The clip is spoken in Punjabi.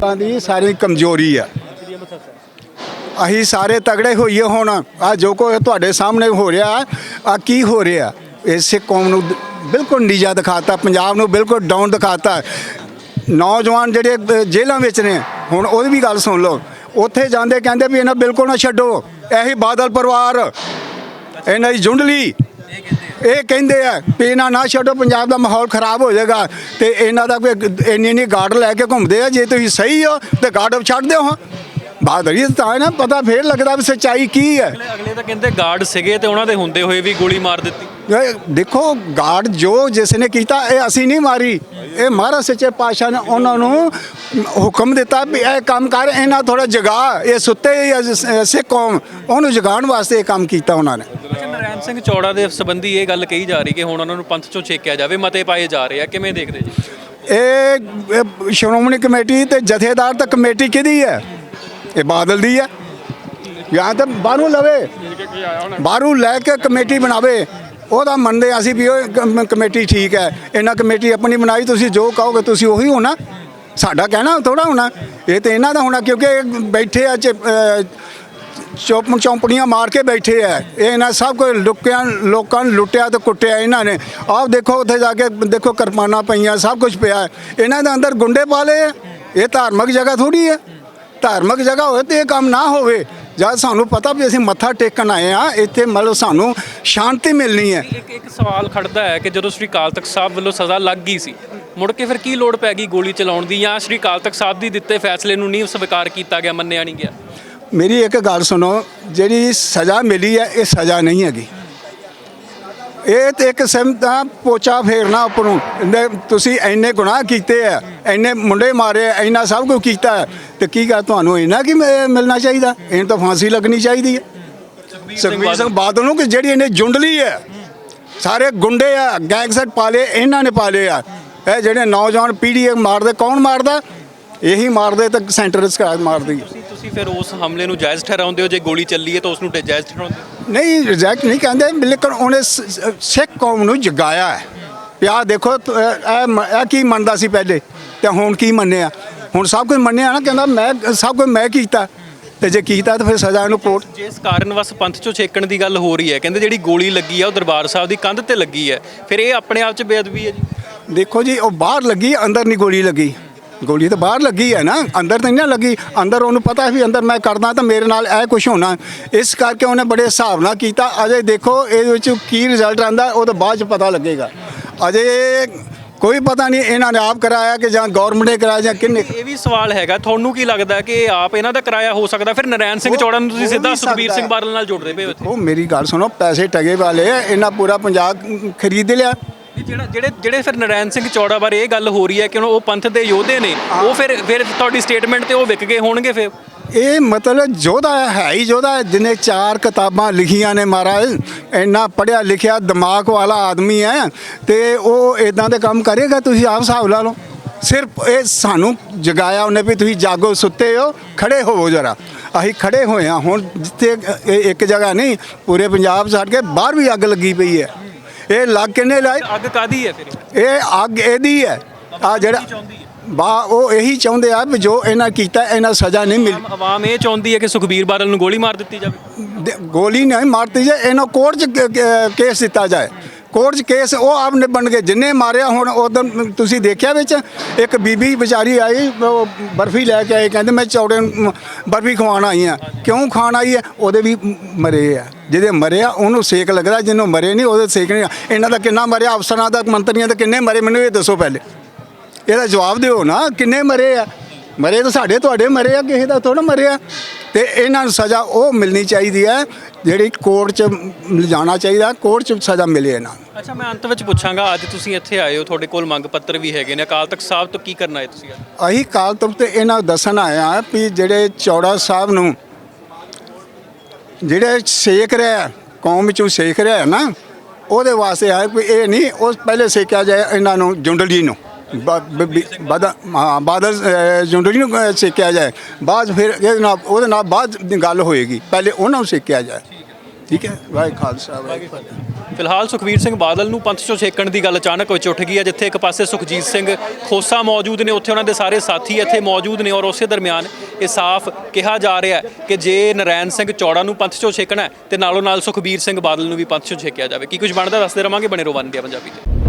ਤਾਂ ਦੀ ਸਾਰੀ ਕਮਜ਼ੋਰੀ ਆ। ਅਸੀਂ ਸਾਰੇ ਤਗੜੇ ਹੋਈਏ ਹੁਣ। ਆ ਜੋ ਕੋ ਤੁਹਾਡੇ ਸਾਹਮਣੇ ਹੋ ਰਿਹਾ ਆ ਕੀ ਹੋ ਰਿਹਾ? ਇਸੇ ਕੌਮ ਨੂੰ ਬਿਲਕੁਲ ਨੀਜਾ ਦਿਖਾਤਾ, ਪੰਜਾਬ ਨੂੰ ਬਿਲਕੁਲ ਡਾਊਨ ਦਿਖਾਤਾ। ਨੌਜਵਾਨ ਜਿਹੜੇ ਜੇਲ੍ਹਾਂ ਵਿੱਚ ਨੇ, ਹੁਣ ਉਹਦੀ ਵੀ ਗੱਲ ਸੁਣ ਲਓ। ਉੱਥੇ ਜਾਂਦੇ ਕਹਿੰਦੇ ਵੀ ਇਹਨਾਂ ਬਿਲਕੁਲ ਨਾ ਛੱਡੋ। ਇਹੀ ਬਾਦਲ ਪਰਿਵਾਰ, ਇਹਨਾਂ ਦੀ ਜੁੰਡਲੀ। ਇਹ ਕਹਿੰਦੇ ਆ ਵੀ ਇਹਨਾਂ ਨਾ ਛੱਡੋ, ਪੰਜਾਬ ਦਾ ਮਾਹੌਲ ਖਰਾਬ ਹੋ ਜਾਏਗਾ ਤੇ ਇਹਨਾਂ ਦਾ ਕੋਈ ਇੰਨੀ ਇੰਨੀ ਗਾਰਡ ਲੈ ਕੇ ਘੁੰਮਦੇ ਆ, ਜੇ ਤੁਸੀਂ ਸਹੀ ਹੋ ਤੇ ਗਾਰਡ ਛੱਡ ਦਿਓ ਹਾਂ। ਬਾਦਰੀ ਤਾਂ ਹੈ ਨਾ, ਪਤਾ ਫੇਰ ਲੱਗਦਾ ਵੀ ਸੱਚਾਈ ਕੀ ਹੈ। ਅਗਲੇ ਤਾਂ ਕਹਿੰਦੇ ਗਾਰਡ ਸੀਗੇ ਤੇ ਉਹਨਾਂ ਦੇ ਹੁੰਦੇ ਹੋਏ ਵੀ ਗੋਲੀ ਮਾਰ ਦਿੱਤੀ। ਦੇਖੋ ਗਾਰਡ ਜੋ ਜਿਸ ਨੇ ਕੀਤਾ ਇਹ ਅਸੀਂ ਨਹੀਂ ਮਾਰੀ। ਇਹ ਮਹਾਰਾਜ ਸੱਚੇ ਪਾਤਸ਼ਾਹ ਨੇ ਉਹਨਾਂ ਨੂੰ ਹੁਕਮ ਦਿੱਤਾ ਵੀ ਇਹ ਕੰਮ ਕਰ ਇਹਨਾਂ ਥੋੜਾ ਜਗਾ ਇਹ ਸੁੱਤੇ ਸਿੱਖ ਕੌਮ। ਉਹਨੂੰ ਜਗਾਉਣ ਵਾਸਤੇ ਇਹ ਕੰਮ ਕੀਤਾ ਉਹਨਾਂ ਨੇ। ਨਰੈਣ ਸਿੰਘ ਚੌੜਾ ਦੇ ਸੰਬੰਧੀ ਇਹ ਗੱਲ ਕਹੀ ਜਾ ਰਹੀ ਕਿ ਹੁਣ ਉਹਨਾਂ ਨੂੰ ਪੰਥ ਚੋਂ ਛੇਕਿਆ ਜਾਵੇ ਮਤੇ ਪਾਏ ਜਾ ਰਹੇ ਆ ਕਿਵੇਂ ਦੇਖਦੇ ਜੀ? ਇਹ ਇਹ ਸ਼੍ਰੋਮਣੀ ਕਮੇਟੀ ਤੇ ਜਥੇਦਾਰ ਤਾਂ ਕਮੇਟੀ ਕਿਹਦੀ ਹੈ? ਇਹ ਬਾਦਲ ਦੀ ਹੈ। ਜਾਂ ਤਾਂ ਬਾਹਰੋਂ ਲਵੇ। ਬਾਹਰੋਂ ਲੈ ਕੇ ਕਮੇਟੀ ਬਣਾਵੇ। ਉਹਦਾ ਮੰਨਦੇ ਅਸੀਂ ਵੀ ਉਹ ਕਮ- ਕਮੇਟੀ ਠੀਕ ਹੈ। ਇਹਨਾਂ ਕਮੇਟੀ ਆਪਣੀ ਬਣਾਈ ਤੁਸੀਂ ਜੋ ਕਹੋਗੇ ਤੁਸੀਂ ਉਹੀ ਹੋਣਾ। ਸਾਡਾ ਕਹਿਣਾ ਥੋੜਾ ਹੋਣਾ। ਇਹ ਤੇ ਇਹਨਾਂ ਦਾ ਹੋਣਾ ਕਿਉਂਕਿ ਇਹ ਬੈਠੇ ਆ ਚ ਅਹ, ਚੌਪ ਚੌਂਪੜੀਆਂ ਮਾਰ ਕੇ ਬੈਠੇ ਆ। ਇਹ ਇਹਨਾਂ ਸਭ ਕੁਝ ਲੁੱਕਿਆਂ ਲੋਕਾਂ ਨੂੰ ਲੁੱਟਿਆ ਤੇ ਕੁੱਟਿਆ ਇਹਨਾਂ ਨੇ। ਆਹ ਦੇਖੋ ਉੱਥੇ ਜਾ ਕੇ ਦੇਖੋ ਕਿਰਪਾਨਾਂ ਪਈਆਂ ਸਭ ਕੁਝ ਪਿਆ। ਹੈ। ਇਹਨਾਂ ਦੇ ਅੰਦਰ ਗੁੰਡੇ ਪਾਲੇ ਆ। ਇਹ ਧਾਰਮਿਕ ਜਗ੍ਹਾ ਥੋੜੀ ਹੈ ਧਾਰਮਿਕ ਜਗ੍ਹਾ ਹੋਵੇ ਤੇ ਇਹ ਕੰਮ ਨਾ ਹੋਵੇ। ਜਦ ਸਾਨੂੰ ਪਤਾ ਵੀ ਅਸੀਂ ਮੱਥਾ ਟੇਕਣ ਆਏ ਆ ਇੱਥੇ ਮਤਲਬ ਸਾਨੂੰ ਸ਼ਾਂਤੀ ਮਿਲਣੀ ਹੈ। ਇੱਕ ਇੱਕ ਸਵਾਲ ਖੜਦਾ ਹੈ ਕਿ ਜਦੋਂ ਸ੍ਰੀ ਅਕਾਲ ਤਖਤ ਸਾਹਿਬ ਵੱਲੋਂ ਸਜ਼ਾ ਲੱਗ ਗਈ ਸੀ ਮੁੜ ਕੇ ਫਿਰ ਕੀ ਲੋੜ ਪੈ ਗਈ ਗੋਲੀ ਚਲਾਉਣ ਦੀ ਜਾਂ ਸ੍ਰੀ ਅਕਾਲ ਤਖਤ ਸਾਹਿਬ ਦੀ ਦਿੱਤੇ ਫੈਸਲੇ ਨੂੰ ਨਹੀਂ ਸਵੀਕਾਰ ਕੀਤਾ ਗਿਆ ਮੰਨਿਆ ਨਹੀਂ ਗਿਆ? ਮੇਰੀ ਇੱਕ ਗੱਲ ਸੁਣੋ ਜਿਹੜੀ ਸਜ਼ਾ ਮਿਲੀ ਹੈ ਇਹ ਸਜ਼ਾ ਨਹੀਂ ਹੈਗੀ। ਇਹ ਤੇ ਇੱਕ ਕਿਸਮ ਦਾ ਪੋਚਾ ਫੇਰਨਾ ਉੱਪਰੋਂ ਇਹਦੇ ਤੁਸੀਂ ਇੰਨੇ ਗੁਨਾਹ ਕੀਤੇ ਆ ਇੰਨੇ ਮੁੰਡੇ ਮਾਰੇ ਆ, ਇੰਨਾ ਸਭ ਕੁਝ ਕੀਤਾ ਤੇ ਕੀ ਕਰ ਤੁਹਾਨੂੰ ਇੰਨਾ ਕੀ ਮਿਲਣਾ ਚਾਹੀਦਾ? ਇਹਨੂੰ ਤਾਂ ਫਾਂਸੀ ਲੱਗਣੀ ਚਾਹੀਦੀ ਹੈ ਸੁਖਬੀਰ ਸਿੰਘ ਬਾਦਲ। ਨੂੰ ਕਿ ਜਿਹੜੀ ਇਹਨੇ ਜੁੰਡਲੀ ਹੈ ਸਾਰੇ ਗੁੰਡੇ ਆ ਗੈਂਗਸਟ ਪਾਲੇ ਇਹਨਾਂ ਨੇ ਪਾਲੇ ਆ। ਇਹ ਜਿਹੜੇ ਨੌਜਵਾਨ ਪੀੜ੍ਹੀ ਮਾਰਦੇ ਕੌਣ ਮਾਰਦਾ? ਇਹੀ ਮਾਰਦੇ ਤਾਂ ਸੈਂਟਰ ਸਰਕਾਰ ਮਾਰਦੀ ਤੁਸੀਂ ਤੁਸੀਂ ਫਿਰ ਉਸ ਹਮਲੇ ਨੂੰ ਜਾਇਜ਼ ਠਹਿਰਾਉਂਦੇ ਹੋ ਜੇ ਗੋਲੀ ਚੱਲੀ ਹੈ ਤਾਂ ਉਸ ਨੂੰ ਜਾਇਜ਼ ਠਹਿਰਾਉਂਦੇ ਹੋ? ਨਹੀਂ ਰਿਜੈਕਟ ਨਹੀਂ ਕਹਿੰਦੇ। ਲੇਕਿਨ ਉਹਨੇ ਸ- ਸਿੱਖ ਕੌਮ ਨੂੰ ਜਗਾਇਆ ਹੈ। ਪਿਆ ਦੇਖੋ ਤ- ਇਹ ਕੀ ਮੰਨਦਾ ਸੀ ਪਹਿਲੇ? ਤੇ ਹੁਣ ਕੀ ਮੰਨਿਆ? ਹੁਣ ਸਭ ਕੁਝ ਮੰਨਿਆ ਨਾ ਕਹਿੰਦਾ ਮੈਂ ਸਭ ਕੁਝ ਮੈਂ ਕੀਤਾ। ਤੇ ਜੇ ਕੀਤਾ ਤਾਂ ਫਿਰ ਸਜ਼ਾ ਇਹਨੂੰ ਕੋਰਟ ਜਿਸ ਕਾਰਨ ਵਸ ਪੰਥ ਚੋਂ ਛੇਕਣ ਦੀ ਗੱਲ ਹੋ ਰਹੀ ਹੈ ਕਹਿੰਦੇ ਜਿਹੜੀ ਗੋਲੀ ਲੱਗੀ ਆ ਉਹ ਦਰਬਾਰ ਸਾਹਿਬ ਦੀ ਕੰਧ ਤੇ ਲੱਗੀ ਹੈ। ਫਿਰ ਇਹ ਆਪਣੇ ਆਪ 'ਚ ਬੇਅਦਬੀ ਹੈ ਜੀ? ਦੇਖੋ ਜੀ ਉਹ ਬਾਹਰ ਲੱਗੀ ਅੰਦਰ ਨਹੀਂ ਗੋਲੀ ਲੱਗੀ। ਗੋਲੀ ਤਾਂ ਬਾਹਰ ਲੱਗੀ ਹੈ ਨਾ ਅੰਦਰ ਤਾਂ ਨਹੀਂ ਨਾ ਲੱਗੀ। ਅੰਦਰ ਉਹਨੂੰ ਪਤਾ ਹੈ ਵੀ ਅੰਦਰ ਮੈਂ ਕਰਦਾ ਤਾਂ ਮੇਰੇ ਨਾਲ ਇਹ ਕੁਝ ਹੋਣਾ। ਇਸ ਕਰਕੇ ਉਹਨੇ ਬੜੇ ਹਿਸਾਬ ਨਾਲ ਕੀਤਾ। ਅਜੇ ਦੇਖੋ ਇਹਦੇ ਵਿੱਚ ਕੀ ਰਿਜ਼ਲਟ ਆਂਦਾ ਉਹ ਤਾਂ ਬਾਅਦ ਚ ਪਤਾ ਲੱਗੇਗਾ। ਅਜੇ ਕੋਈ ਪਤਾ ਨਹੀਂ ਇਹਨਾਂ ਨੇ ਆਪ ਕਰਾਇਆ ਕਿ ਜਾਂ ਗਵਰਨਮੈਂਟ ਨੇ ਕਰਾਇਆ ਜਾਂ ਕਿੰਨੇ ਇਹ ਵੀ ਸਵਾਲ ਹੈਗਾ। ਤੁਹਾਨੂੰ ਕੀ ਲੱਗਦਾ ਕਿ ਇਹ ਆਪ ਇਹਨਾਂ ਦਾ ਕਿਰਾਇਆ ਹੋ ਸਕਦਾ? ਫਿਰ ਨਰੈਣ ਸਿੰਘ ਚੌੜਾ ਨੂੰ ਤੁਸੀਂ ਸਿੱਧਾ ਸੁਖਬੀਰ ਸਿੰਘ। ਬਾਦਲ ਨਾਲ ਜੋੜਦੇ ਪਏ ਹੋ ਇੱਥੇ। ਉਹ ਮੇਰੀ ਗੱਲ ਸੁਣੋ ਪੈਸੇ ਟਗੇ ਵਾਲੇ ਇਹਨਾਂ ਪੂਰਾ ਪੰਜਾਬ ਖਰੀਦ ਲਿਆ। ਜਿਹੜਾ ਜਿਹੜੇ ਜਿਹੜੇ ਫਿਰ ਨਰੈਣ ਸਿੰਘ ਚੌੜਾ ਬਾਰੇ ਇਹ ਗੱਲ ਹੋ ਰਹੀ ਹੈ ਕਿ ਉਹ ਪੰਥ ਦੇ ਯੋਧੇ ਨੇ ਉਹ ਫਿਰ ਫਿਰ ਤੁਹਾਡੀ ਸਟੇਟਮੈਂਟ ਤੇ ਉਹ ਵਿਕ ਗਏ ਹੋਣਗੇ ਫਿਰ? ਇਹ ਮਤਲਬ ਜੋਧਾ ਹੈ ਹੀ ਜੋਧਾ ਹੈ, ਜਿਹਨੇ ਚਾਰ ਕਿਤਾਬਾਂ ਲਿਖੀਆਂ ਨੇ ਮਹਾਰਾਜ। ਇੰਨਾ ਪੜਿਆ ਲਿਖਿਆ ਦਿਮਾਗ ਵਾਲਾ ਆਦਮੀ ਹੈ ਤੇ ਉਹ ਇਦਾਂ ਦੇ ਕੰਮ ਕਰੇਗਾ? ਤੁਸੀਂ ਆਪ ਹਿਸਾਬ ਲਾ ਲਓ। ਸਿਰਫ ਇਹ ਸਾਨੂੰ ਜਗਾਇਆ ਉਹਨੇ ਵੀ ਤੁਸੀਂ ਜਾਗੋ ਸੁੱਤੇ ਹੋ ਖੜੇ ਹੋਵੋ ਜਰਾ। ਅਸੀਂ ਖੜੇ ਹੋਏ ਹਾਂ। ਹੁਣ ਜਿੱਥੇ ਇਹ ਇੱਕ ਜਗ੍ਹਾ ਨਹੀਂ ਪੂਰੇ ਪੰਜਾਬ ਛੱਡ ਕੇ ਬਾਹਰ ਵੀ ਅੱਗ ਲੱਗੀ ਪਈ ਹੈ। ਇਹ ਲੱਗ ਕਿੰਨੇ ਲਾਏ? ਅੱਗ ਕਾਦੀ ਹੈ ਫਿਰ ਇਹ ਅੱਗ ਇਹਦੀ ਹੈ। ਆ ਜਿਹੜਾ ਬਾ ਉਹ ਇਹੀ ਚਾਹੁੰਦੇ ਆ ਵੀ ਜੋ ਇਹਨਾਂ ਕੀਤਾ ਇਹਨਾਂ ਸਜ਼ਾ ਨਹੀਂ ਮਿਲੀ। ਆਵਾਮ ਇਹ ਚਾਹੁੰਦੀ ਹੈ ਕਿ ਸੁਖਬੀਰ ਬਾਦਲ ਨੂੰ ਗੋਲੀ ਮਾਰ ਦਿੱਤੀ ਜਾਵੇ। ਗੋਲੀ ਨਹੀਂ ਮਾਰਤੀ ਜੇ ਇਹਨਾਂ ਕੋਰਟ 'ਚ ਕੇਸ ਦਿੱਤਾ ਜਾਏ। ਕੋਰਟ 'ਚ ਕੇਸ ਉਹ ਆਪ ਨੇ ਬਣ ਗਏ। ਜਿੰਨੇ ਮਾਰਿਆ ਹੁਣ ਉਦੋਂ ਤੁਸੀਂ ਦੇਖਿਆ ਵਿੱਚ ਇੱਕ ਬੀਬੀ ਵਿਚਾਰੀ ਆਈ ਉਹ ਬਰਫੀ ਲੈ ਕੇ ਆਈ ਕਹਿੰਦੇ ਮੈਂ ਚੌੜੇ ਬਰਫੀ ਖਵਾਉਣ ਆਈ ਆ ਕਿਉਂ ਖਾਣ ਆਈ ਹੈ? ਉਹਦੇ ਵੀ ਮਰੇ ਆ। ਜਿਹਦੇ ਮਰੇ ਆ ਉਹਨੂੰ ਸੇਕ ਲੱਗਦਾ ਜਿਹਨੂੰ ਮਰੇ ਨਹੀਂ ਉਹਦੇ ਸੇਕ ਨਹੀਂ। ਆ। ਇਹਨਾਂ ਦਾ ਕਿੰਨਾ ਮਰਿਆ ਅਫਸਰਾਂ ਦਾ ਮੰਤਰੀਆਂ ਦਾ ਕਿੰਨੇ ਮਰੇ ਮੈਨੂੰ ਇਹ ਦੱਸੋ ਪਹਿਲੇ। ਇਹਦਾ ਜਵਾਬ ਦਿਓ ਨਾ ਕਿੰਨੇ ਮਰੇ ਆ? ਮਰੇ ਤਾਂ ਸਾਡੇ ਤੁਹਾਡੇ ਮਰੇ ਆ ਕਿਸੇ ਦਾ ਥੋੜਾ ਮਰਿਆ। ਤੇ ਇਹਨਾਂ ਨੂੰ ਸਜ਼ਾ ਉਹ ਮਿਲਣੀ ਚਾਹੀਦੀ ਹੈ ਜਿਹੜੀ ਕੋਰਟ 'ਚ ਲਿਜਾਣਾ ਚਾਹੀਦਾ ਕੋਰਟ 'ਚ ਸਜ਼ਾ ਮਿਲੇ ਇਹਨਾਂ ਨੂੰ। ਅੱਛਾ ਮੈਂ ਅੰਤ ਵਿੱਚ ਪੁੱਛਾਂਗਾ ਅੱਜ ਤੁਸੀਂ ਇੱਥੇ ਆਏ ਹੋ ਤੁਹਾਡੇ ਕੋਲ ਮੰਗ ਪੱਤਰ ਵੀ ਹੈਗੇ ਨੇ। ਅਕਾਲ ਤਖਤ ਸਾਹਿਬ ਤੋਂ ਕੀ ਕਰਨਾ ਹੈ ਤੁਸੀਂ ਅੱਜ? ਅਹੀ ਕਾਲ ਤੱਕ ਤੇ ਇਹਨਾਂ ਦੱਸਣ ਆਇਆ ਵੀ ਜਿਹੜੇ ਚੌੜਾ ਸਾਹਿਬ ਨੂੰ ਜਿਹੜੇ ਸੇਕ ਰਿਹਾ ਕੌਮ ਵਿੱਚੋਂ ਸੇਕ ਰਿਹਾ ਨਾ, ਉਹਦੇ ਵਾਸਤੇ ਹੈ ਕੋਈ ਇਹ ਨਹੀਂ ਉਸ ਪਹਿਲੇ ਸੇਕਿਆ ਜਾਏ ਇਹਨਾਂ ਨੂੰ ਜੁੰਡਲੀ ਨੂੰ। ਬ- ਬ- ਬ- ਬਾਦਲ ਹਾਂ, ਬਾਦਲ ਜੁੰਡਲੀ ਨੂੰ ਸੇਕਿਆ ਜਾਏ। ਬਾਅਦ ਫਿਰ ਇਹਦੇ ਨਾਲ ਉਹਦੇ ਨਾਲ ਬਾਅਦ ਦੀ ਗੱਲ ਹੋਏਗੀ, ਪਹਿਲੇ ਉਹਨਾਂ ਨੂੰ ਸੇਕਿਆ ਜਾਏ। ਠੀਕ ਹੈ ਵਾਹਿ ਖਾਲਸਾ ਵਾਹਿ ਫਤਿਹ। ਫਿਲਹਾਲ ਸੁਖਵੀਰ ਸਿੰਘ ਬਾਦਲ ਨੂੰ ਪੰਥ ਚੋਂ ਛੇਕਣ ਦੀ ਗੱਲ ਅਚਾਨਕ ਵਿੱਚ ਉੱਠ ਗਈ ਹੈ ਜਿੱਥੇ ਇੱਕ ਪਾਸੇ ਸੁਖਜੀਤ ਸਿੰਘ ਖੋਸਾ ਮੌਜੂਦ ਨੇ ਉੱਥੇ ਉਹਨਾਂ ਦੇ ਸਾਰੇ ਸਾਥੀ ਇੱਥੇ ਮੌਜੂਦ ਨੇ ਔਰ ਉਸੇ ਦਰਮਿਆਨ ਇਹ ਸਾਫ਼ ਕਿਹਾ ਜਾ ਰਿਹਾ ਹੈ ਕਿ ਜੇ ਨਰੈਣ ਸਿੰਘ ਚੌੜਾ ਨੂੰ ਪੰਥ ਚੋਂ ਛੇਕਣਾ ਹੈ ਤੇ ਨਾਲੋਂ ਨਾਲ ਸੁਖਬੀਰ ਸਿੰਘ ਬਾਦਲ ਨੂੰ ਵੀ ਪੰਥ ਚੋਂ ਛੇਕਿਆ ਜਾਵੇ। ਕੀ ਕੁਝ ਬਣਦਾ ਦੱਸਦੇ ਰਵਾਂਗੇ ਬਣੇ ਰੋ ਇੰਡੀਆ ਪੰਜਾਬੀ ਤੇ।